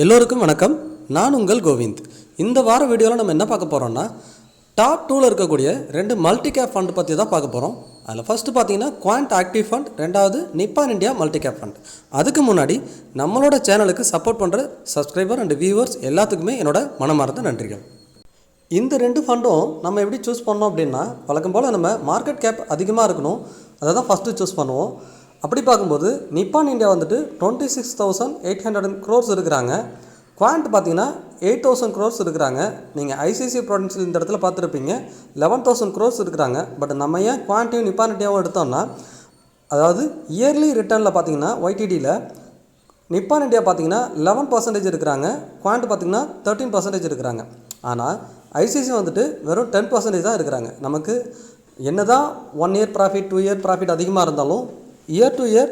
எல்லோருக்கும் வணக்கம். நான் உங்கள் கோவிந்த். இந்த வார வீடியோவில் நம்ம என்ன பார்க்க போகிறோம்னா டாப் டூவில் இருக்கக்கூடிய ரெண்டு மல்டி கேப் ஃபண்ட் பற்றி தான் பார்க்க போகிறோம் அதில் ஃபஸ்ட்டு பார்த்தீங்கன்னா குவாண்ட் ஆக்டிவ் ஃபண்ட் ரெண்டாவது Nippon India multi cap fund அதுக்கு முன்னாடி நம்மளோட சேனலுக்கு சப்போர்ட் பண்ணுற சப்ஸ்கிரைபர் அண்ட் வியூவர்ஸ் எல்லாத்துக்குமே என்னோட மனமார்ந்த நன்றிகள். இந்த ரெண்டு ஃபண்டும் நம்ம எப்படி சூஸ் பண்ணோம் அப்படின்னா வழக்கம் போல் நம்ம மார்க்கெட் கேப் அதிகமாக இருக்கணும். அதை தான் ஃபஸ்ட்டு சூஸ் பண்ணுவோம். அப்படி பார்க்கும்போது நிப்பான் இந்தியா வந்துட்டு twenty six thousand eight hundred crores இருக்கிறாங்க. குவான்ட் பார்த்தீங்கன்னா எயிட் தௌசண்ட் க்ரோர்ஸ் இருக்கிறாங்க. நீங்கள் ஐசிசி ப்ராடக்ட்ஸ் இந்த இடத்துல பார்த்துருப்பீங்க. லெவன் தௌசண்ட் க்ரோர்ஸ் இருக்கிறாங்க. பட் நம்ம ஏன் குவான்ட்டையும் நிப்பான் இந்தியாவும் எடுத்தோம்னா அதாவது இயர்லி ரிட்டர்னில் பார்த்தீங்கன்னா ஒய்டிடியில் நிப்பான் இண்டியா பார்த்தீங்கன்னா லெவன் பர்சன்டேஜ் இருக்கிறாங்க. குவான்ட் பார்த்தீங்கன்னா தேர்ட்டின் பர்சன்டேஜ் இருக்கிறாங்க. ஆனால் ஐசிசி வந்துட்டு வெறும் டென் பர்சன்டேஜ் தான் இருக்கிறாங்க. நமக்கு என்ன தான் one year profit two year profit அதிகமாக இருந்தாலும் year to year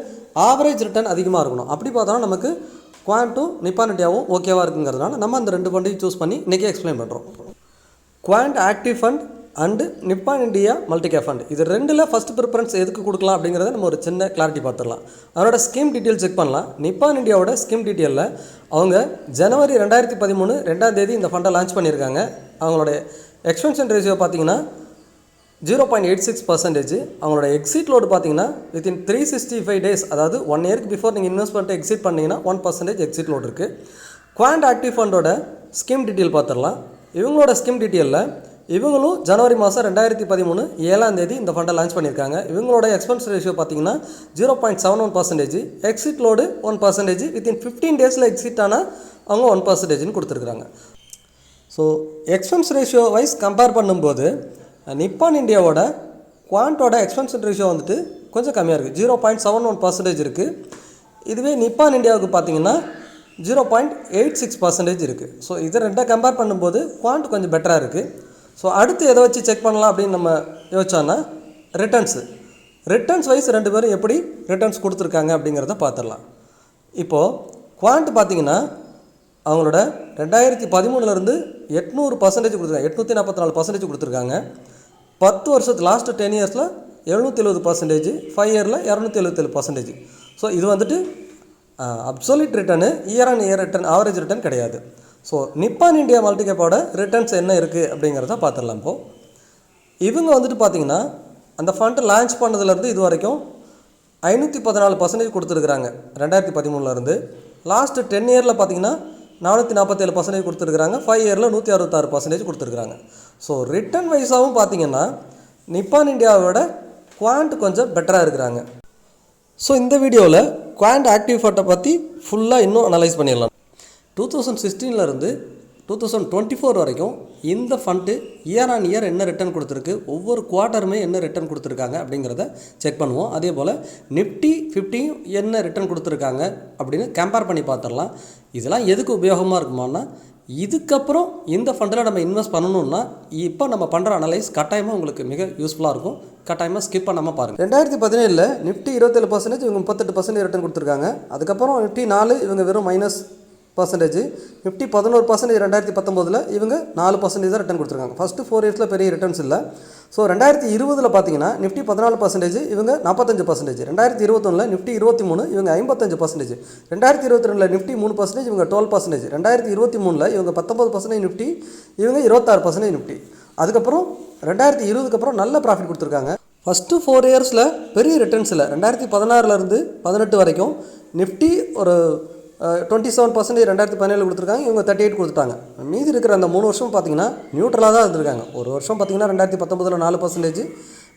average return அதிகமாக இருக்கணும். அப்படி பார்த்தோன்னா நமக்கு குவாண்ட்டும் நிப்பான் இண்டியாவும் ஓகேவாக இருக்குங்கிறதுனால நம்ம அந்த ரெண்டு ஃபண்டையும் சூஸ் பண்ணி இன்றைக்கி எக்ஸ்பிளைன் பண்ணுறோம் Quant active fund and Nippon India multi cap fund இது ரெண்டில் ஃபஸ்ட் ப்ரிஃபரன்ஸ் எதுக்கு கொடுக்கலாம் அப்படிங்கிறத நம்ம ஒரு சின்ன கிளாரிட்டி பார்த்துடலாம். அதோட ஸ்கீம் டீட்டெயில் செக் பண்ணலாம். நிப்பான் இண்டியாவோட ஸ்கீம் டீட்டெயிலில் அவங்க ஜனவரி ரெண்டாயிரத்தி பதிமூணு ரெண்டாம் தேதி இந்த ஃபண்டை லான்ச் பண்ணியிருக்காங்க. அவங்களோட எக்ஸ்பென்ஷன் ரேஷியோ பார்த்தீங்கன்னா zero point eight six percentage அவங்களோட எக்ஸிட் லோடு பார்த்தீங்கன்னா within three sixty five days அதாவது ஒன் இயர்க்கு பிஃபோர் நீங்கள் இன்வெஸ்ட்மெண்ட்டை எக்ஸிட் பண்ணிங்கன்னா ஒன் பர்சன்டேஜ் எக்ஸிட் லோடு இருக்குது குவாண்ட் ஆக்டிவ் ஃபண்டோட ஸ்கீம் டீட்டெயில் பார்த்துடலாம். இவங்களோட ஸ்கீம் டீட்டெயிலில் இவங்களும் ஜனவரி மாதம் ரெண்டாயிரத்தி பதிமூணு ஏழாம் தேதி இந்த ஃபண்டை லான்ச் பண்ணியிருக்காங்க. இவங்களோட எக்ஸ்பென்ஸ் ரேஷியோ பார்த்தீங்கன்னா zero point seven one percentage exit load one percentage within fifteen டேஸில் எக்ஸிட் ஆனால் அவங்க ஒன் பர்சன்டேஜ்னு கொடுத்துருக்குறாங்க. So expense ratio wise compare பண்ணும்போது நிப்பான் இந்தியாவோட குவாண்டோட எக்ஸ்பென்ஸ் ரேஷியோ வந்துட்டு கொஞ்சம் கம்மியாக இருக்குது zero point seven one percentage இருக்குது இதுவே நிப்பான் இந்தியாவுக்கு பார்த்தீங்கன்னா zero point eight six percentage இருக்குது ஸோ இதை ரெண்டாக கம்பேர் பண்ணும்போது குவான்ட் கொஞ்சம் பெட்டராக இருக்குது ஸோ அடுத்து எதை வச்சு செக் பண்ணலாம் அப்படின்னு நம்ம யோசிச்சோன்னா ரிட்டர்ன்ஸு ரிட்டர்ன்ஸ் வைஸ் ரெண்டு பேரும் எப்படி ரிட்டர்ன்ஸ் கொடுத்துருக்காங்க அப்படிங்கிறத பார்த்துடலாம் இப்போது குவான்ட் பார்த்தீங்கன்னா அவங்களோட ரெண்டாயிரத்தி பதிமூணுலேருந்து எட்நூறு பர்சன்டேஜ் கொடுத்துருக்காங்க. எட்நூற்றி நாற்பத்தி நாலு பர்சன்டேஜ் கொடுத்துருக்காங்க. பத்து வருஷத்து லாஸ்ட்டு டென் இயர்ஸில் எழுநூற்றி எழுபது பர்சன்டேஜ் ஃபைவ் இயரில் இரநூத்தி எழுபத்தேழு பர்சன்டேஜ் ஸோ இது வந்துட்டு absolute return year on year return average return கிடையாது. ஸோ நிப்பான் இந்தியா மல்டிகேப்போட ரிட்டர்ன்ஸ் என்ன இருக்குது அப்படிங்கிறத பார்த்துடலாம் இப்போது இவங்க வந்துட்டு பார்த்தீங்கன்னா அந்த ஃபண்டை லான்ச் பண்ணதுலேருந்து இது வரைக்கும் ஐநூற்றி பதினாலு பர்சன்டேஜ் கொடுத்துருக்குறாங்க ரெண்டாயிரத்தி பதிமூணுலேருந்து லாஸ்ட்டு டென் இயரில் பார்த்தீங்கன்னா நானூற்றி நாற்பத்தேழு பர்சன்டேஜ் கொடுத்துருக்குறாங்க ஃபைவ் இயரில் நூற்றி அறுபத்தாறு பர்சன்டேஜ் கொடுத்துருக்குறாங்க. ஸோ ரிட்டர்ன் வைஸாகவும் பார்த்தீங்கன்னா நிப்பான் இந்தியாவோட குவாண்ட் கொஞ்சம் பெட்டராக இருக்கிறாங்க. ஸோ இந்த வீடியோவில் குவாண்ட் ஆக்டிவ் ஃபட்டை பற்றி ஃபுல்லாக இன்னும் அனலைஸ் பண்ணிடலாம். டூ தௌசண்ட் சிக்ஸ்டீன்லேருந்து டூ தௌசண்ட் டுவெண்ட்டி ஃபோர் வரைக்கும் இந்த ஃபண்டு இயர் ஆன் இயர் என்ன ரிட்டர்ன் கொடுத்துருக்கு ஒவ்வொரு குவார்ட்டருமே என்ன ரிட்டர்ன் கொடுத்துருக்காங்க அப்படிங்கிறத செக் பண்ணுவோம். அதே போல் நிஃப்டி ஃபிஃப்டியும் என்ன ரிட்டர்ன் கொடுத்துருக்காங்க அப்படின்னு கம்பேர் பண்ணி பார்த்துடலாம். இதெல்லாம் எதுக்கு உபயோகமாக இருக்குமானா இதுக்கப்புறம் இந்த ஃபண்டில் நம்ம இன்வெஸ்ட் பண்ணணும்னா இப்போ நம்ம பண்ணுற அனலைஸ் கட்டாயமாக உங்களுக்கு மிக யூஸ்ஃபுல்லாக இருக்கும். கட்டாயமாக ஸ்கிப் பண்ணாமல் பாருங்கள் ரெண்டாயிரத்தி பதினேழில் நிஃப்டி இருபத்தேழு பர்சன்டேஜ் இவங்க முப்பத்தெட்டு பர்சன்டேஜ் ரிட்டர்ன் கொடுத்துருக்காங்க. அதுக்கப்புறம் நிஃப்டி நாலு இவங்க வெறும் மைனஸ் பர்சன்டேஜ் நிஃப்டி பதினோரு பர்சன்டேஜ் ரெண்டாயிரத்தி பத்தொம்போதில் இவங்க நாலு பர்சன்டேஜ் தான் ரிட்டர்ன் கொடுத்துருக்காங்க. ஃபஸ்ட்டு ஃபோர் இயர்ஸில் பெரிய ரிட்டர்ன்ஸ் இல்லை. ஸோ ரெண்டாயிரத்தி இருபதில் பார்த்தீங்கன்னா நிஃப்டி பதினாலு பர்சன்டேஜ் இவங்க நாற்பத்தஞ்சு பர்சன்டேஜ் ரெண்டாயிரத்தி இருபத்தொன்னில் நிஃப்டி இருபத்தி மூணு இவங்க ஐம்பத்தஞ்சு பர்சன்டேஜ் ரெண்டாயிரத்தி இருபத்தி ரெண்டில் நிஃப்டி மூணு பர்சன்டேஜ் இவங்க டுவெல் பர்சன்டேஜ் ரெண்டாயிரத்தி இருபத்தி மூணில் இவங்க பத்தொம்பது பர்சன்டேஜ் நிஃப்டி இவங்க இருபத்தாறு பர்சன்டேஜ் நிஃப்டி அதுக்கப்புறம் ரெண்டாயிரத்தி இருபதுக்கு அப்புறம் நல்ல ப்ராஃபிட் கொடுத்துருக்காங்க. ஃபஸ்ட்டு ஃபோர் இயர்ஸில் பெரிய ரிட்டர்ன்ஸ் இல்லை. ரெண்டாயிரத்தி பதினாறுலேருந்து பதினெட்டு வரைக்கும் நிஃப்டி ஒரு டுவெண்ட்டி செவன் பர்சன்டேஜ் ரெண்டாயிரத்தி பதினேழு கொடுத்துருக்காங்க. இவங்க தேர்ட்டி எயிட் கொடுத்துட்டாங்க. மீதி இருக்கிற அந்த மூணு வருஷம் பார்த்தீங்கன்னா நியூட்ரலாக தான் இருந்திருக்காங்க. ஒரு வருஷம் பார்த்தீங்கன்னா ரெண்டாயிரத்தி பத்தொம்பதில் நாலு பர்சன்டேஜ்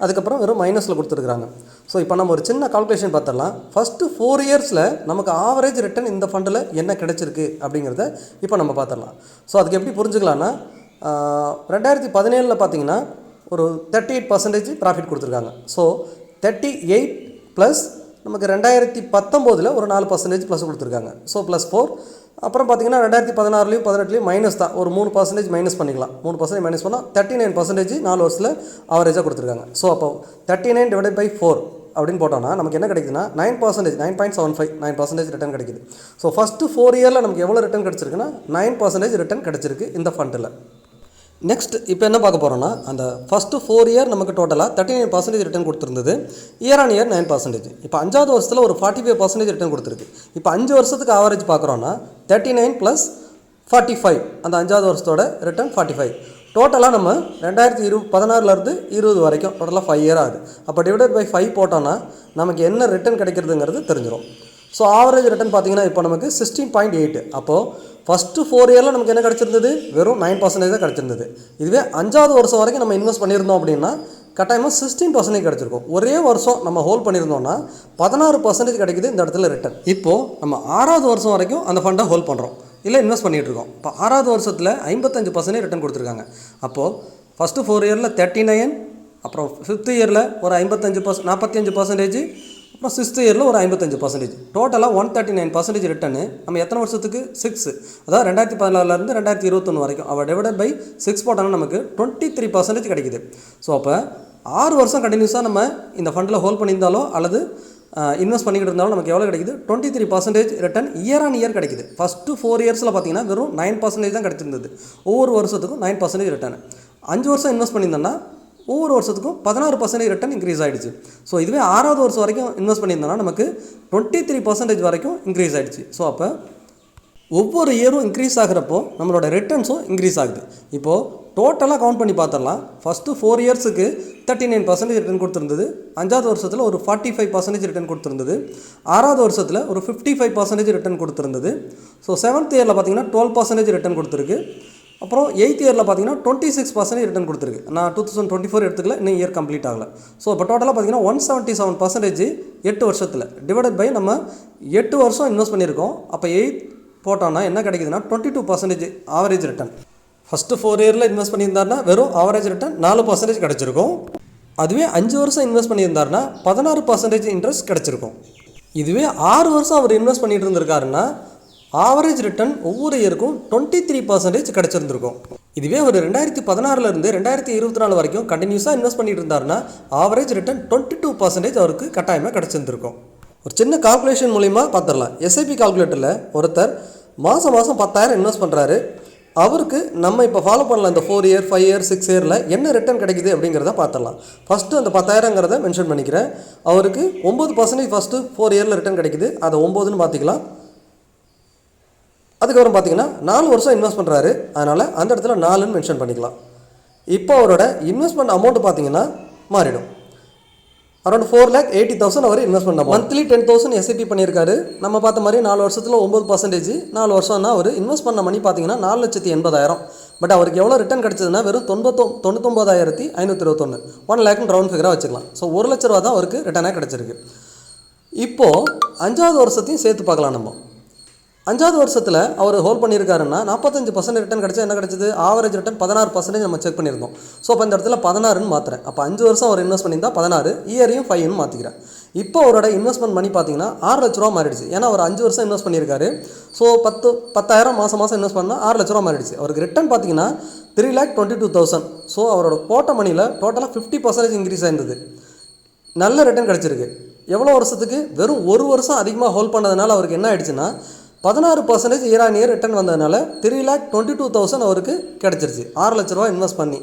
அதுக்கப்புறம் வெறும் மைனஸில் கொடுத்துருக்காங்க. ஸோ இப்போ நம்ம ஒரு சின்ன கால்குலேஷன் பார்த்துடலாம். ஃபஸ்ட்டு ஃபோர் இயர்ஸில் நமக்கு ஆவரேஜ் ரிட்டர்ன் இந்த ஃபண்டில் என்ன கிடச்சிருக்கு அப்படிங்கிறத இப்போ நம்ம பார்த்துடலாம். ஸோ அதுக்கு எப்படி புரிஞ்சுக்கலான்னா ரெண்டாயிரத்தி பதினேழில் பார்த்தீங்கன்னா ஒரு தேர்ட்டி எயிட் பர்சன்டேஜ் ப்ராஃபிட் கொடுத்துருக்காங்க. ஸோ தேர்ட்டி எயிட் ப்ளஸ் நமக்கு ரெண்டாயிரத்தி பத்தொம்போதில் ஒரு நாலு பர்சன்டேஜ் ப்ளஸ் கொடுத்துருக்காங்க. ஸோ ப்ளஸ் ஃபோர் அப்புறம் பார்த்தீங்கன்னா ரெண்டாயிரத்தி பதினாறுலையும் பதினெட்டுலையும் மைனஸ் தான். ஒரு மூணு பர்சன்டேஜ் மைனஸ் பண்ணிக்கலாம். மூணு பர்சன்டேஜ் மைனஸ் பண்ணால் தேர்ட்டி நைன் பர்சன்டேஜ் நாலு வருஷத்தில் ஆவரேஜாக கொடுத்துருக்காங்க. ஸோ அப்போ thirty nine divide by four அப்படின்னு போட்டோம்னா நமக்கு என்ன கிடைக்குதுன்னா nine percentage nine point seven five nine percentage return கிடைக்குது. ஸோ ஃபஸ்ட்டு ஃபோர் இயரில் நமக்கு எவ்வளோ ரிட்டர்ன் கிடச்சிருக்குன்னா நைன் பர்சன்டேஜ் ரிட்டர்ன் கிடச்சிருக்கு இந்த ஃபண்டில் நெக்ஸ்ட் இப்போ என்ன பார்க்க போகிறோம்னா அந்த ஃபஸ்ட்டு ஃபோர் இயர் நமக்கு டோட்டலாக thirty nine percentage return கொடுத்துருந்தது. Year on year nine percentage இப்போ அஞ்சாவது வருஷத்தில் ஒரு ஃபார்ட்டி ஃபைவ் பர்சன்டேஜ் ரிட்டர்ன் கொடுத்துருக்கு. இப்போ அஞ்சு வருஷத்துக்கு average பார்க்குறோன்னா thirty nine plus forty five அந்த அஞ்சாவது வருஷத்தோட ரிட்டர்ன் ஃபார்ட்டி ஃபைவ் டோட்டலாக நம்ம ரெண்டாயிரத்தி இரு பதினாறுலேருந்து இருபது வரைக்கும் டோட்டலாக ஃபைவ் இயர் ஆகுது. அப்போ டிவைடட் பை ஃபைவ் போட்டோன்னா நமக்கு என்ன ரிட்டர்ன் கிடைக்கிறதுங்கிறது தெரிஞ்சிடும் ஸோ ஆவரேஜ் ரிட்டர்ன் பார்த்தீங்கன்னா இப்போ நமக்கு சிக்ஸ்டீன் பாயிண்ட் எயிட் அப்போது ஃபஸ்ட்டு ஃபோர் இயரில் நமக்கு என்ன கிடச்சிருந்தது? வெறும் நைன் பர்சன்டேஜ் தான் கிடச்சிருந்தது. இதுவே அஞ்சாவது வருஷம் வரைக்கும் நம்ம இன்வெஸ்ட் பண்ணியிருந்தோம் அப்படின்னா கட்டாயமாக சிக்ஸ்டீன் பர்சன்டேஜ் கிடச்சிருக்கும். ஒரே வருஷம் நம்ம ஹோல்ட் பண்ணியிருந்தோம்னா பதினாறு பர்சன்டேஜ் கிடைக்குது இந்த இடத்துல ரிட்டர்ன் இப்போது நம்ம ஆறாவது வருஷம் வரைக்கும் அந்த ஃபண்டை ஹோல்ட் பண்ணுறோம் இல்லை இன்வெஸ்ட் பண்ணிகிட்டு இருக்கோம். இப்போ ஆறாவது வருஷத்தில் ஐம்பத்தஞ்சு பர்சன்டேஜ் ரிட்டர்ன் கொடுத்துருக்காங்க. அப்போது ஃபஸ்ட்டு ஃபோர் இயரில் தேர்ட்டி நைன் அப்புறம் ஃபிஃப்த் இயரில் ஒரு ஐம்பத்தஞ்சு பர்சன்ட் நாற்பத்தஞ்சு பர்சன்டேஜ் அப்புறம் சிக்ஸ்த் இயரில் ஒரு ஐம்பத்தஞ்சு பர்சன்டேஜ் டோட்டலாக one thirty nine percentage return நம்ம எத்தனை வருஷத்துக்கு? சிக்ஸ் அதாவது ரெண்டாயிரத்தி பதினாறுலேருந்து ரெண்டாயிரத்தி இருபத்தொன்று வரைக்கும். அவள் டிவைடட் பை சிக்ஸ் போட்டாங்கன்னா நமக்கு டுவெண்ட்டி த்ரீ பர்சன்டேஜ் கிடைக்குது. ஸோ அப்போ ஆறு வருஷம் கண்டினியூஸாக நம்ம இந்த ஃபண்டில் ஹோல்ட் பண்ணியிருந்தாலோ அல்லது இன்வெஸ்ட் பண்ணிக்கிட்டு இருந்தாலும் நமக்கு எவ்வளோ கிடைக்குது? Twenty three percentage return year on year கிடைக்குது ஃபஸ்ட்டு ஃபோர் இயர்ஸில் பார்த்தீங்கன்னா வெறும் நைன் பர்சன்டேஜ் தான் கிடைச்சிருந்தது. ஒவ்வொரு வருஷத்துக்கும் நைன் பர்சன்டேஜ் ரிட்டர்ன் அஞ்சு வருஷம் இன்வெஸ்ட் பண்ணியிருந்தோன்னா ஒவ்வொரு வருஷத்துக்கும் பதினாறு பர்சன்டேஜ் ரிட்டர்ன் இன்க்ரீஸ் ஆகிடுச்சு ஸோ இதுவே ஆறாவது வருஷம் வரைக்கும் இன்வெஸ்ட் பண்ணியிருந்தோம்னா நமக்கு டுவெண்ட்டி த்ரீ பர்சன்டேஜ் வரைக்கும் இன்க்ரீஸ் ஆகிடுச்சு ஸோ அப்போ ஒவ்வொரு இயரும் இன்க்ரீஸ் ஆகிறப்போ நம்மளோட ரிட்டர்ன்ஸும் இன்க்ரீஸ் ஆகுது. இப்போது டோட்டலாக கவுண்ட் பண்ணி பார்த்துடலாம் ஃபஸ்ட்டு ஃபோர் இயர்ஸுக்கு தேர்ட்டி நைன் பர்சன்டேஜ் ரிட்டர்ன் கொடுத்துருந்தது. அஞ்சாவது வருஷத்தில் ஒரு ஃபார்ட்டி ஃபைவ் பர்சன்டேஜ் ரிட்டர்ன் கொடுத்துருந்தது. ஆறாவது வருஷத்தில் ஒரு ஃபிஃப்டி ஃபைவ் பர்சன்டேஜ் ரிட்டர்ன் கொடுத்துருந்தது ஸோ செவன்த் இயரில் பார்த்தீங்கன்னா டுவெல் பர்சன்டேஜ் ரிட்டர்ன் கொடுத்துருக்கு. அப்புறம் எயித் இயரில் பார்த்தீங்கன்னா டுவெண்ட்டி சிக்ஸ் பர்சன்டேஜ் ரிட்டன் கொடுத்துருக்கு. நான் டூ தௌசண்ட் டுவெண்ட்டி ஃபோர் எடுத்துக்கல இன்னும் இயர் கம்ப்ளீட் ஆகல. ஸோ இப்போ டோட்டலாக பார்த்தீங்கன்னா ஒன் செவன்ட்டி செவன் பர்சன்டேஜ் எட்டு வருஷத்தில். டிவைடட் பை நம்ம எட்டு வருஷம் இன்வெஸ்ட் பண்ணியிருக்கோம். அப்போ எயிட் போட்டோன்னா என்ன கிடைக்குதுன்னா twenty two percentage average return first four இயரில் இன்வெஸ்ட் பண்ணியிருந்தாருன்னா வெறும் ஆவரேஜ் ரிட்டன் நாலு பர்சன்டேஜ் கிடச்சிருக்கும். அதுவே அஞ்சு வருஷம் இன்வெஸ்ட் பண்ணியிருந்தாருன்னா பதினாறு பர்சன்டேஜ் இன்ட்ரெஸ்ட் கிடச்சிருக்கும். இதுவே ஆறு வருஷம் அவர் இன்வெஸ்ட் பண்ணிட்டு இருந்திருக்காருன்னா ஆவரேஜ் ரிட்டர்ன் ஒவ்வொரு இயருக்கும் டுவெண்ட்டி த்ரீ பர்சன்டேஜ் கிடச்சிருந்துருக்கும். இதுவே ஒரு ரெண்டாயிரத்தி பதினாறுலேருந்து ரெண்டாயிரத்தி இருபத்தி நாலு வரைக்கும் கண்டினியூஸாக இன்வெஸ்ட் பண்ணிட்டு இருந்தாருன்னா average return twenty two percentage அவருக்கு கட்டாயமாக கிடச்சிருந்துருக்கும். ஒரு சின்ன கால்குலேஷன் மூலிமா பார்த்துடலாம். எஸ்ஐபி கால்குலேட்டரில் ஒருத்தர் மாதம் மாதம் பத்தாயிரம் இன்வெஸ்ட் பண்ணுறாரு அவருக்கு நம்ம இப்போ ஃபாலோ பண்ணலாம். இந்த four year five year six இயரில் என்ன ரிட்டர்ன் கிடைக்குது அப்படிங்கிறத பார்த்துடலாம். ஃபஸ்ட்டு அந்த பத்தாயிரங்கிறத மென்ஷன் பண்ணிக்கிறேன். அவருக்கு ஒம்பது பர்சன்டேஜ் ஃபஸ்ட்டு ஃபோர் இயரில் ரிட்டர்ன் கிடைக்குது. அதை ஒம்போதுன்னு பார்த்திக்கலாம் அதுக்கப்புறம் பார்த்தீங்கன்னா நாலு வருஷம் இன்வெஸ்ட் பண்ணுறாரு அதனால் அந்த இடத்துல நாலுன்னு மென்ஷன் பண்ணிக்கலாம். இப்போ அவரோட இன்வெஸ்ட்மெண்ட் அமௌண்ட் பார்த்தீங்கன்னா மாறிடும். Around four lakh eighty thousand அவர் இன்வெஸ்ட் பண்ண மந்த்லி டென் தௌசண்ட் எஸ்ஐபி பண்ணியிருக்காரு. நம்ம பார்த்த மாதிரி நாலு வருஷத்தில் ஒம்பது பர்சன்டேஜ் நாலு வருஷம்னா அவர் இன்வெஸ்ட் பண்ண மணி பார்த்தீங்கன்னா நாலு லட்சத்தி எண்பதாயிரம். பட் அவருக்கு எவ்வளோ ரிட்டர்ன் கிடச்சதுன்னா வெறும் தொண்ணூத்தொ தொண்ணூத்தொம்பதாயிரத்தி ஐநூற்றி இருபத்தொன்று ஒன் லேக்னு ரவுண்ட் ஃபிகராக வச்சுக்கலாம். ஸோ ஒரு லட்ச ரூபா தான் அவருக்கு ரிட்டர்னாக கிடச்சிருக்கு. இப்போது அஞ்சாவது வருஷத்தையும் சேர்த்து பார்க்கலாம் நம்ம. அஞ்சாவது வருஷத்தில் அவர் ஹோல்ட் பண்ணியிருக்காருன்னா நாற்பத்தஞ்சு பர்சன்ட் ரிட்டர்ன் கிடச்சா என்ன கிடச்சிது? ஆவரேஜ் ரிட்டர்ன் பதினாறு பர்சன்டேஜ் நம்ம செக் பண்ணியிருந்தோம். ஸோ அப்போ இந்த இடத்துல பதினாறுன்னு மாற்றுறேன் அப்போ அஞ்சு வருஷம் அவர் இன்வெஸ்ட் பண்ணியிருந்தா பதினாறு இயரையும் ஃபைவ்னு மாற்றிக்கிறேன் இப்போ அவரோட இன்வெஸ்ட்மெண்ட் மணி பார்த்தீங்கன்னா ஆறு லட்ச ரூபா மாறிடுச்சு. ஏன்னா அவர் அஞ்சு வருஷம் இன்வெஸ்ட் பண்ணியிருக்காரு. ஸோ பத்து பத்தாயிரம் மாதம் மாதம் இன்வெஸ்ட் பண்ணால் ஆறு லட்ச ரூபா மாறிடுச்சு. அவருக்கு ரிட்டர்ன் பார்த்தீங்கன்னா three lakh twenty two thousand so அவரோட போட்ட மணியில் டோட்டலாக ஃபிஃப்டி பர்சன்டேஜ் இன்க்ரீஸ் ஆயிருந்தது. நல்ல ரிட்டர்ன் கிடச்சிருக்கு. எவ்வளோ வருஷத்துக்கு? வெறும் ஒரு வருஷம் அதிகமாக ஹோல்ட் பண்ணதுனால அவருக்கு என்ன ஆயிடுச்சுன்னா பதினாறு percentage year on year return வந்ததுனால three lakh twenty two thousand அவருக்கு கிடச்சிருச்சு. ஆறு லட்ச ரூபா இன்வெஸ்ட் பண்ணி.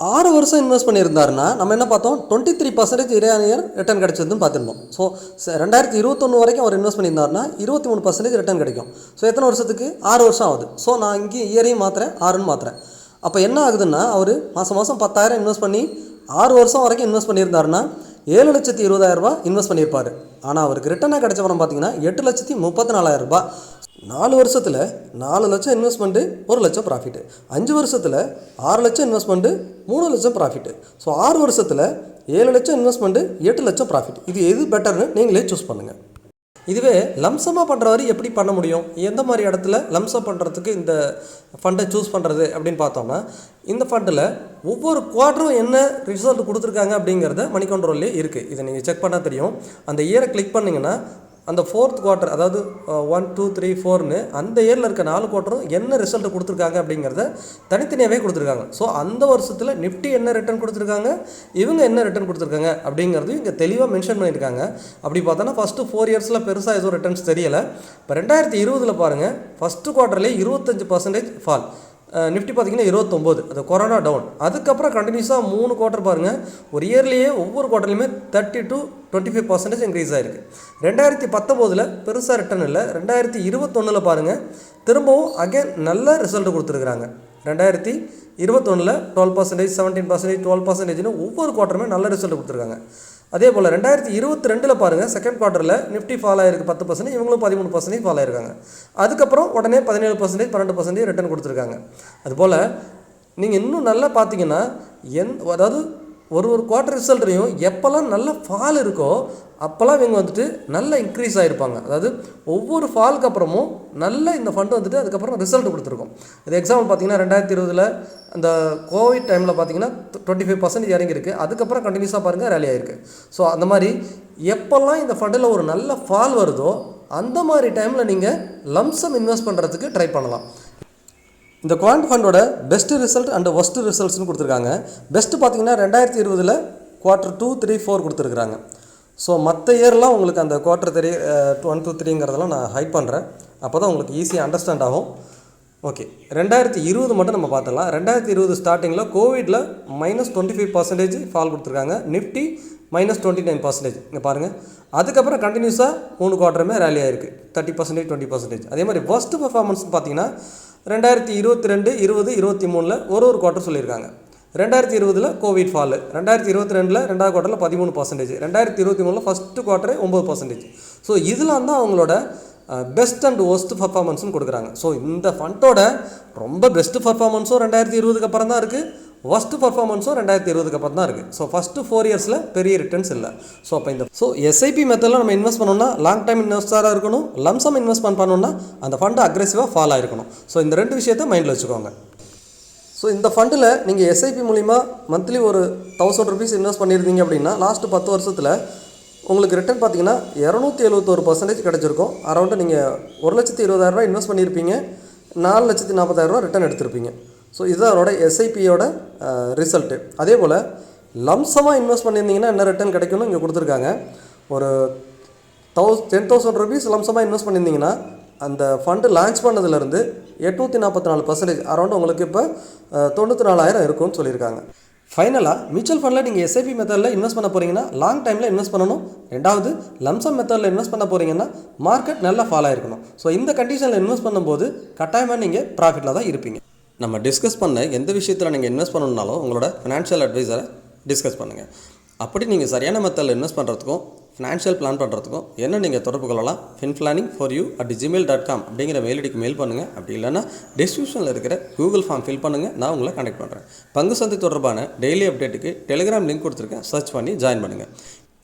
ஆறு வருஷம் இன்வெஸ்ட் பண்ணியிருந்தாருன்னா நம்ம என்ன பார்த்தோம்? Twenty three percentage year year return கிடச்சதுன்னு பார்த்துருந்தோம் ஸோ ரெண்டாயிரத்தி இருபத்தொன்று வரைக்கும் அவர் இன்வெஸ்ட் பண்ணியிருந்தாருன்னா இருபத்தி மூணு பர்சன்டேஜ் ரிட்டர்ன் கிடைக்கும். ஸோ எத்தனை வருஷத்துக்கு? ஆறு வருஷம் ஆகுது. ஸோ நான் இங்கே இயரையும் மாற்றுறேன் ஆறுன்னு மாத்திரேன் அப்போ என்ன ஆகுதுன்னா அவர் மாதம் மாதம் பத்தாயிரம் இன்வெஸ்ட் பண்ணி ஆறு வருஷம் வரைக்கும் இன்வெஸ்ட் பண்ணியிருந்தாருன்னா ஏழு லட்சத்தி இருபதாயிரம் இன்வெஸ்ட் பண்ணியிருப்பார். ஆனால் அவருக்கு ரிட்டர்னாக கிடைச்ச பணம் பார்த்தீங்கன்னா எட்டு லட்சத்தி முப்பத்தி நாலாயிரம் ரூபாய். நாலு வருஷத்தில் நாலு லட்சம் இன்வெஸ்ட்மெண்ட்டு ஒரு லட்சம் ப்ராஃபிட்டு அஞ்சு வருஷத்தில் ஆறு லட்சம் இன்வெஸ்ட்மெண்ட்டு மூணு லட்சம் ப்ராஃபிட்டு ஸோ ஆறு வருஷத்தில் ஏழு லட்சம் இன்வெஸ்ட்மெண்ட்டு எட்டு லட்சம் ப்ராஃபிட் இது எது பெட்டர்னு நீங்களே சூஸ் பண்ணுங்கள் இதுவே லம்சமாக பண்ணுறவர் எப்படி பண்ண முடியும்? எந்த மாதிரி இடத்துல லம்சம் பண்ணுறதுக்கு இந்த ஃபண்டை சூஸ் பண்ணுறது அப்படின்னு பார்த்தோம்னா இந்த ஃபண்டில் ஒவ்வொரு குவார்ட்டரும் என்ன ரிசல்ட் கொடுத்துருக்காங்க அப்படிங்கிறத மணி கண்ட்ரோல்லே இருக்குது இதை நீங்கள் செக் பண்ணால் தெரியும். அந்த இயரை கிளிக் பண்ணிங்கன்னா அந்த ஃபோர்த் குவார்ட்டர் அதாவது ஒன் டூ த்ரீ ஃபோர்னு அந்த இயரில் இருக்க நாலு குவார்ட்டரும் என்ன ரிசல்ட் கொடுத்துருக்காங்க அப்படிங்கிறத தனித்தனியாகவே கொடுத்துருக்காங்க. ஸோ அந்த வருஷத்தில் நிஃப்டி என்ன ரிட்டர்ன் கொடுத்துருக்காங்க? இவங்க என்ன ரிட்டர்ன் கொடுத்துருக்காங்க? அப்படிங்கிறது இங்கே தெளிவாக மென்ஷன் பண்ணியிருக்காங்க. அப்படி பார்த்தோன்னா ஃபஸ்ட்டு ஃபோர் இயர்ஸில் பெருசாக எதுவும் ரிட்டர்ன்ஸ் தெரியலை. இப்போ ரெண்டாயிரத்தி இருபதில் பாருங்கள் ஃபஸ்ட்டு குவார்ட்டர்லேயே இருபத்தஞ்சு பர்சன்டேஜ் ஃபால் நிஃப்டி பார்த்தீங்கன்னா இருபத்தொம்போது. அது கொரோனா டவுன் அதுக்கப்புறம் கண்டினியூஸாக மூணு குவார்ட்டர் பாருங்கள் ஒரு இயர்லேயே ஒவ்வொரு குவார்ட்டர்லையுமே thirty to twenty five percentage increase ஆயிருக்கு. ரெண்டாயிரத்தி பத்தொம்போதில் பெருசாக ரிட்டர்ன் இல்லை. ரெண்டாயிரத்தி இருபத்தொன்னில் பாருங்கள் திரும்பவும் அகைன் நல்ல ரிசல்ட் கொடுத்துருக்குறாங்க. ரெண்டாயிரத்தி இருபத்தொன்னில் twelve percentage seventeen percentage twelve பர்சன்டேஜ்னு ஒவ்வொரு குவார்ட்டருமே நல்ல ரிசல்ட் கொடுத்துருக்காங்க. அதே போல் ரெண்டாயிரத்தி இருபத்தி ரெண்டில் பாருங்கள் செகண்ட் குவார்ட்டரில் நிஃப்டி ஃபால் ஆயிருக்கு பத்து பர்சன்டேஜ் இவங்களும் பதிமூணு பர்சன்டேஜ் ஃபால் ஆயிருக்காங்க. அதுக்கப்புறம் உடனே பதினேழு பர்சன்டேஜ் பன்னெண்டு பர்சன்டேஜ் ரிட்டர்ன் கொடுத்துருக்காங்க. அதுபோல் நீங்கள் இன்னும் நல்லா பார்த்தீங்கன்னா என் அதாவது ஒரு ஒரு குவார்ட்டர் ரிசல்ட்லையும் எப்போல்லாம் நல்ல ஃபால் இருக்கோ அப்போல்லாம் இவங்க வந்துட்டு நல்ல இன்க்ரீஸ் ஆகிருப்பாங்க அதாவது ஒவ்வொரு ஃபாலுக்கு அப்புறமும் நல்ல இந்த ஃபண்டு வந்துட்டு அதுக்கப்புறம் ரிசல்ட் கொடுத்துருக்கோம். இது எக்ஸாம்பிள் பார்த்தீங்கன்னா ரெண்டாயிரத்தி இருபதில் அந்த கோவிட் டைமில் பார்த்தீங்கன்னா டுவெண்ட்டி ஃபைவ் பர்சன்டேஜ் இறங்கியிருக்கு. அதுக்கப்புறம் கண்டினியூஸாக பாருங்கள் ரேலி ஆகிருக்கு ஸோ அந்த மாதிரி எப்போல்லாம் இந்த ஃபண்டில் ஒரு நல்ல ஃபால் வருதோ அந்த மாதிரி டைமில் நீங்கள் லம்சம் இன்வெஸ்ட் பண்ணுறதுக்கு ட்ரை பண்ணலாம். இந்த குவாண்ட் ஃபண்டோட பெஸ்ட்டு ரிசல்ட் அண்ட் ஒஸ்ட்டு ரிசல்ட்ஸ்னு கொடுத்துருக்காங்க. பெஸ்ட்டு பார்த்தீங்கன்னா ரெண்டாயிரத்தி இருபதில் குவார்ட்டர் டூ த்ரீ ஃபோர் கொடுத்துருக்குறாங்க. ஸோ மற்ற இயர்லாம் உங்களுக்கு அந்த குவார்ட்டர் த்ரீ ஒன் டூ த்ரீங்கிறதெல்லாம் நான் ஹைட் பண்ணுறேன் அப்போ தான் உங்களுக்கு ஈஸியாக அண்டர்ஸ்டாண்ட் ஆகும். ஓகே ரெண்டாயிரத்தி இருபது மட்டும் நம்ம பார்த்துடலாம். ரெண்டாயிரத்தி இருபது ஸ்டார்டிங்கில் கோவிடில் minus twenty five percentage fall கொடுத்துருக்காங்க. Nifty minus twenty nine percentage இங்கே பாருங்கள் அதுக்கப்புறம் கண்டினியூஸாக மூணு குவார்டருமே ரேலி ஆயிருக்கு. தேர்ட்டி பர்சன்டேஜ் டுவெண்ட்டி பர்சன்டேஜ் அதே மாதிரி ஃபஸ்ட்டு பர்ஃபார்மன்ஸ் பார்த்தீங்கன்னா ரெண்டாயிரத்தி இருபத்தி ரெண்டு இருபது இருபத்தி மூணில் ஒரு ஒரு குவார்ட்டர் சொல்லியிருக்காங்க. ரெண்டாயிரத்தி இருபதில் கோவிட் ஃபாலு ரெண்டாயிரத்தி இருபத்தி ரெண்டில் ரெண்டாவது குவார்ட்டரில் பதிமூணு பர்சன்டேஜ் ரெண்டாயிரத்தி இருபத்தி மூணில் ஃபஸ்ட்டு குவார்ட்டரே ஒம்பது பர்சன்டேஜ் ஸோ இதெல்லாம் தான் அவங்களோட பெஸ்ட் அண்ட் ஒஸ்ட் பர்ஃபார்மன்ஸும் கொடுக்குறாங்க. ஸோ இந்த ஃபண்டோட ரொம்ப பெஸ்ட் பர்ஃபார்மன்ஸும் ரெண்டாயிரத்தி இருபதுக்கு அப்புறம் தான் இருக்குது ஒஸ்ட்டு பர்ஃபார்மன்ஸும் ரெண்டாயிரத்தி இருபதுக்கு அப்புறம் தான் இருக்குது ஸோ ஃபஸ்ட்டு ஃபோர் இயர்ஸில் பெரிய ரிட்டர்ன்ஸ் இல்லை. ஸோ அப்போ இந்த ஸோ எஸ்ஐபி மெத்தடில் நம்ம இன்வெஸ்ட் பண்ணோம்னா லாங் டைம் இன்வெஸ்டராக இருக்கணும் லம்சம் இன்வெஸ்ட்மெண்ட் பண்ணணும்னா அந்த ஃபண்டு அக்ரெசிவாக ஃபால் இருக்கணும் ஸோ இந்த ரெண்டு விஷயத்தை மைண்டில் வச்சுக்கோங்க. ஸோ இந்த ஃபண்டில் நீங்கள் எஸ்ஐபி மூலிமா மந்த்லி ஒரு தௌசண்ட் ருபீஸ் இன்வெஸ்ட் பண்ணியிருந்தீங்க அப்படின்னா லாஸ்ட்டு பத்து வருஷத்தில் உங்களுக்கு ரிட்டர்ன் பார்த்தீங்கன்னா இரநூத்தி எழுபத்தோரு பர்சன்டேஜ் கிடச்சிருக்கும். அரௌண்டு நீங்கள் ஒரு லட்சத்தி இருபதாயிரரூவா இன்வெஸ்ட் பண்ணியிருப்பீங்க. நாலு லட்சத்தி நாற்பதாயிரரூவா ரிட்டர்ன் எடுத்திருப்பீங்க. ஸோ இதுதான் அதோட எஸ்ஐபியோட ரிசல்ட்டு அதே போல் லம்சமாக இன்வெஸ்ட் பண்ணியிருந்தீங்கன்னா என்ன ரிட்டர்ன் கிடைக்கும்னு இங்கே கொடுத்துருக்காங்க. ஒரு தௌஸ் டென் தௌசண்ட் ருபீஸ் லம்சமாக இன்வெஸ்ட் பண்ணியிருந்தீங்கன்னா அந்த ஃபண்டு லான்ச் பண்ணதுலேருந்து எட்நூற்றி நாற்பத்தி நாலு பர்சன்டேஜ் அரௌண்ட் உங்களுக்கு இப்போ தொண்ணூற்றி நாலாயிரம் இருக்கும்னு சொல்லியிருக்காங்க. ஃபைனலாக மியூச்சுவல் ஃபண்டில் நீங்கள் எஸ்ஐபி மெத்தடில் இன்வெஸ்ட் பண்ண போகிறீங்கன்னா லாங் டைமில் இன்வெஸ்ட் பண்ணணும். ரெண்டாவது லம்சம் மெத்தடில் இன்வெஸ்ட் பண்ண போகிறீங்கன்னா மார்க்கெட் நல்லா ஃபாலோ ஆயிருக்கணும். ஸோ இந்த கண்டிஷனில் இன்வெஸ்ட் பண்ணும்போது கட்டாயமாக நீங்கள் ப்ராஃபிட்டில் தான் இருப்பீங்க. நம்ம டிஸ்கஸ் பண்ண எந்த விஷயத்தில் நீங்கள் இன்வெஸ்ட் பண்ணணுன்னாலும் உங்களோட ஃபினான்ஷியல் அட்வைஸரை டிஸ்கஸ் பண்ணுங்கள் அப்படி நீங்கள் சரியான மெத்தடில் இன்வெஸ்ட் பண்ணுறதுக்கும் ஃபினான்ஷியல் பிளான் பண்ணுறதுக்கும் என்ன நீங்கள் தொடர்பு கொள்ளலாம் fin planning for you at Gmail dot com அப்படிங்கிற மெயில் ஐடிக்கு மெயில் பண்ணுங்கள் அப்படி இல்லைன்னா டிஸ்கிரிப்ஷனில் இருக்கிற கூகுள் ஃபார்ம் ஃபில் பண்ணுங்கள் நான் உங்களை கனெக்ட் பண்ணுறேன் பங்கு சந்தை தொடர்பான டெய்லி அப்டேட்டுக்கு டெலிகிராம் லிங்க் கொடுத்துருக்கேன் சர்ச் பண்ணி ஜாயின் பண்ணுங்கள்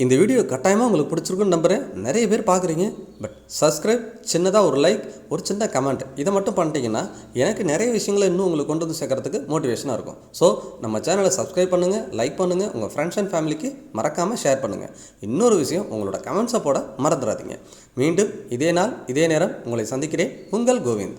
இந்த வீடியோ கட்டாயமாக உங்களுக்கு பிடிச்சிருக்குன்னு நம்புகிறேன் நிறைய பேர் பார்க்குறீங்க. பட் சப்ஸ்கிரைப் சின்னதாக ஒரு லைக் ஒரு சின்ன கமெண்ட் இதை மட்டும் பண்ணிட்டீங்கன்னா எனக்கு நிறைய விஷயங்களை இன்னும் உங்களுக்கு கொண்டு வந்து சேர்க்கறதுக்கு மோட்டிவேஷனாக இருக்கும். ஸோ நம்ம சேனலை சப்ஸ்கிரைப் பண்ணுங்கள் லைக் பண்ணுங்கள் உங்கள் ஃப்ரெண்ட்ஸ் அண்ட் ஃபேமிலிக்கு மறக்காமல் ஷேர் பண்ணுங்கள் இன்னொரு விஷயம் உங்களோட கமெண்ட்ஸை போட மறந்துடாதீங்க. மீண்டும் இதே நாள் இதே நேரம் உங்களை சந்திக்கிறேன். உங்கள் கோவிந்த்.